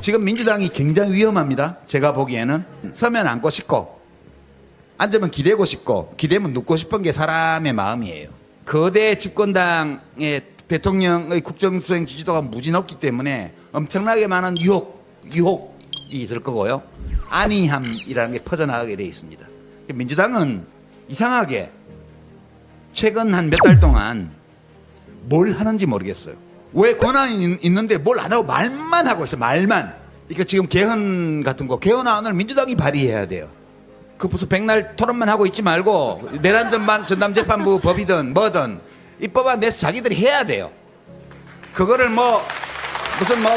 지금 민주당이 굉장히 위험합니다. 제가 보기에는 서면 앉고 싶고 앉으면 기대고 싶고 기대면 눕고 싶은 게 사람의 마음이에요. 거대 집권당의 대통령의 국정수행 지지도가 무지 높기 때문에 엄청나게 많은 유혹, 유혹이 있을 거고요. 안이함이라는 게 퍼져나가게 돼 있습니다. 민주당은 이상하게 최근 한 몇 달 동안 뭘 하는지 모르겠어요. 왜 권한이 있- 있는데 뭘 안 하고 말만 하고 있어요. 말만. 그러니까 지금 개헌 같은 거, 개헌안을 민주당이 발의해야 돼요. 그 무슨 백날 토론만 하고 있지 말고 내란 전반 전담 재판부 법이든 뭐든 입법안 내서 자기들이 해야 돼요. 그거를 뭐 무슨 뭐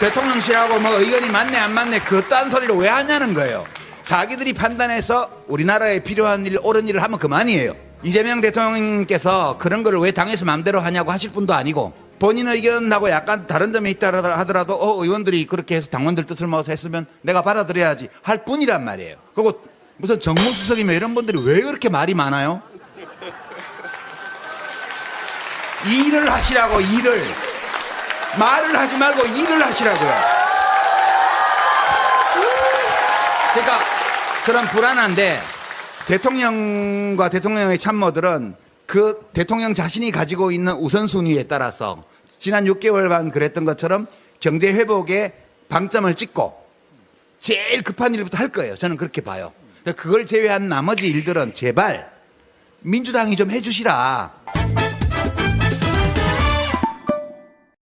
대통령실하고 뭐 의견이 맞네 안 맞네 그딴 소리를 왜 하냐는 거예요. 자기들이 판단해서 우리나라에 필요한 일, 옳은 일을 하면 그만이에요. 이재명 대통령께서 그런 거를 왜 당에서 마음대로 하냐고 하실 분도 아니고 본인 의견하고 약간 다른 점이 있다 하더라도 어, 의원들이 그렇게 해서 당원들 뜻을 모아서 했으면 내가 받아들여야지 할 뿐이란 말이에요. 그리고 무슨 정무수석이며 이런 분들이 왜 그렇게 말이 많아요? 일을 하시라고 일을 말을 하지 말고 일을 하시라고요. 그러니까 저는 불안한데 대통령과 대통령의 참모들은 그 대통령 자신이 가지고 있는 우선순위에 따라서 지난 6개월간 그랬던 것처럼 경제 회복에 방점을 찍고 제일 급한 일부터 할 거예요. 저는 그렇게 봐요. 그걸 제외한 나머지 일들은 제발 민주당이 좀 해주시라.